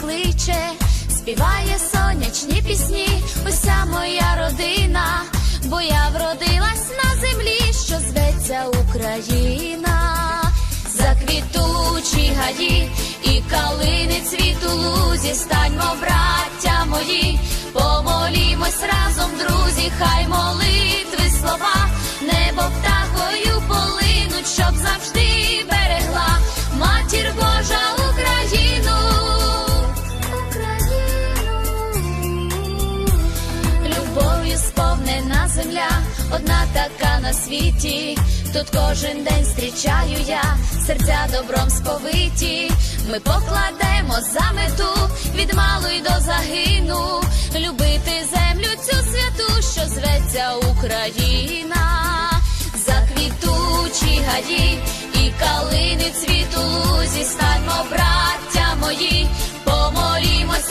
кличе, співає сонячні пісні, уся моя родина, бо я вродилась на землі, що зветься Україна, заквітучі гаї і калини цвіту лузі, станьмо, браття мої, помолімось разом, друзі, хай молитви слова, небо птахою полинуть, щоб завжди світі. Тут кожен день зустрічаю я, серця добром сповиті. Ми покладемо за мету від малої до загину, любити землю цю святу, що зветься Україна, заквітучі гаї і калини цвіту лузі, станьмо, браття мої, помолімось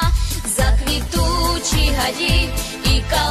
заквітучі гаї і калини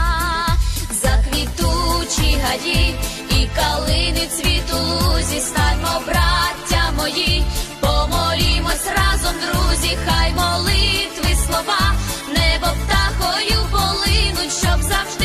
гаї і калини цвіту лузі, станьмо, браття мої, помолімось разом, друзі, хай молитви слова, небо птахою полинуть, щоб завжди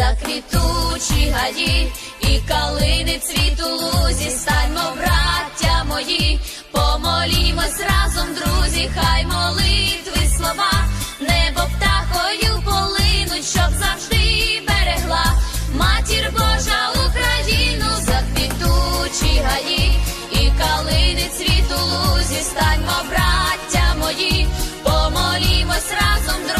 Заквітучі гаї і калини цвіту лузі, станьмо, браття мої, помолімось разом, друзі, хай молитви слова, небо птахою полинуть, щоб завжди берегла матір Божа Україну, заквітучі гаї і калини цвіту лузі, станьмо, браття мої, помолімось разом, друзі,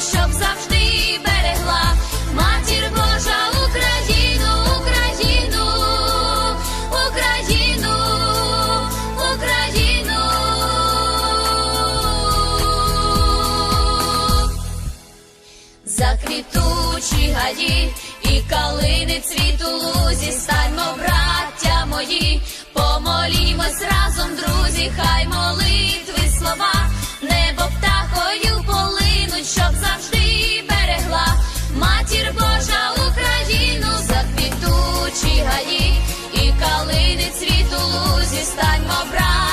щоб завжди берегла матір Божа Україну, Україну, Україну, Україну. Заквітучі гаї і калини цвіту лузі, станьмо, браття мої, помолімось разом, друзі, хай молитви матір Божа Україну, заквітучі гаї і калини цвіту лузі, станьмо, браття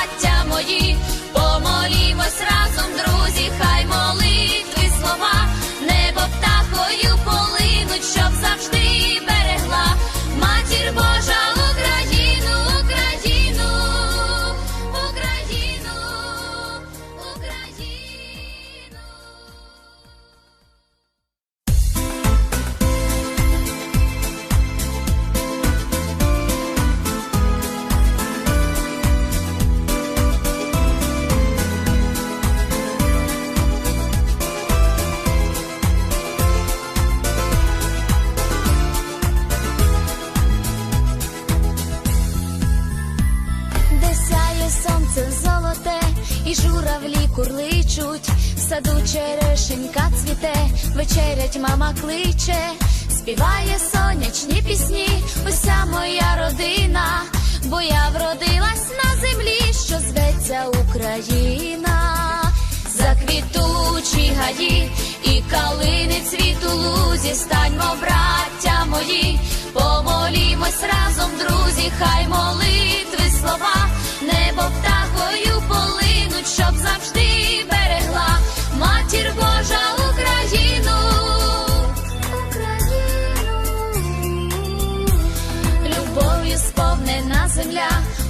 вечерять мама кличе, співає сонячні пісні, уся моя родина, бо я вродилась на землі, що зветься Україна, заквітучі гаї і калини цвіту лузі, станьмо, браття мої, помолімось разом, друзі, хай молитви слова, небо птахою полинуть, щоб завжди берегла матір Божа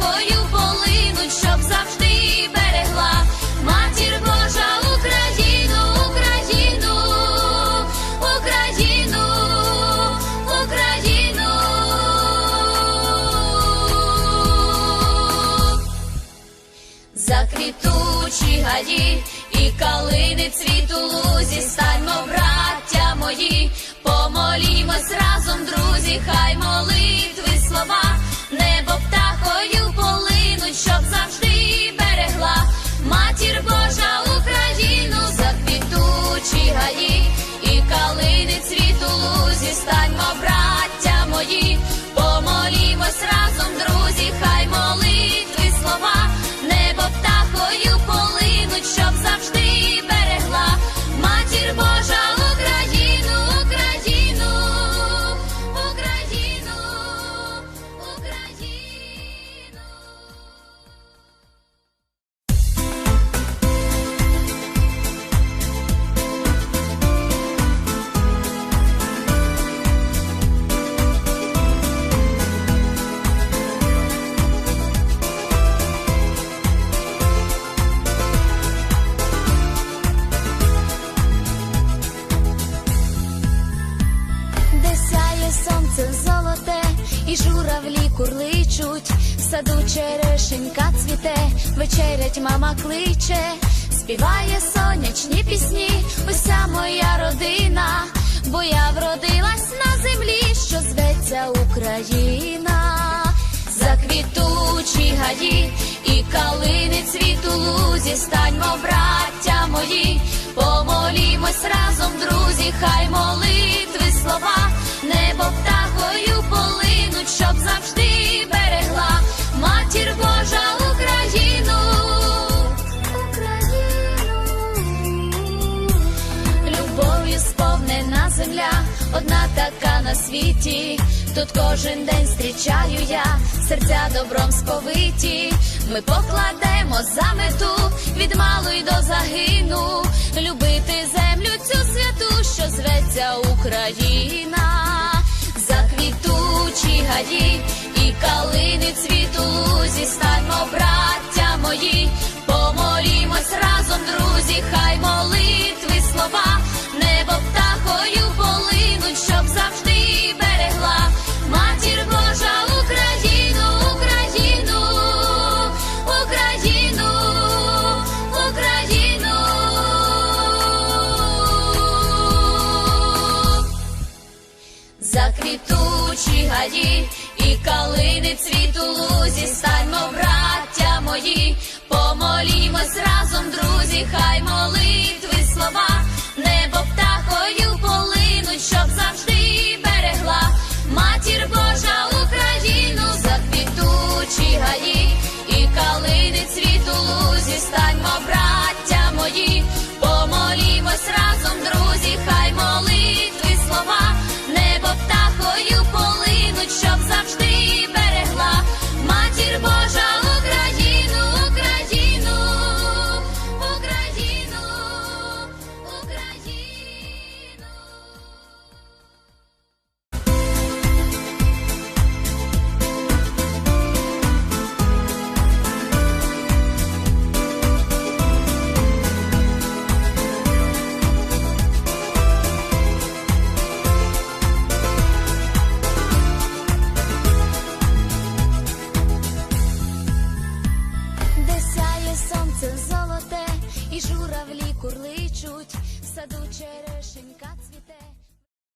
птахою полинуть, щоб завжди берегла матір Божа Україну, Україну, Україну, Україну. Заквітучі гаї і калини цвіту лузі, станьмо, браття мої, помолімось разом, друзі, хай молитви слова, полинуть, щоб завжди берегла матір Божа Україну, заквітучі гаї і калини кличе, співає сонячні пісні, уся моя родина, бо я вродилась на землі, що зветься Україна, заквітучі гаї і калини цвіту лузі, станьмо, браття мої, помолімось разом, друзі, хай молитви слова, небо птахою полинуть, щоб завжди берегла матір Божа світі. Тут кожен день зустрічаю я, серця добром сповиті. Ми покладемо за мету від малу й до загину, любити землю цю святу, що зветься Україна, заквітучі гаї і калини цвіту лузі, станьмо, браття мої, помолімось разом, друзі, хай молитви слова, цвіту лузі, станьмо, браття мої, помолімось разом, друзі, хай молитви слова,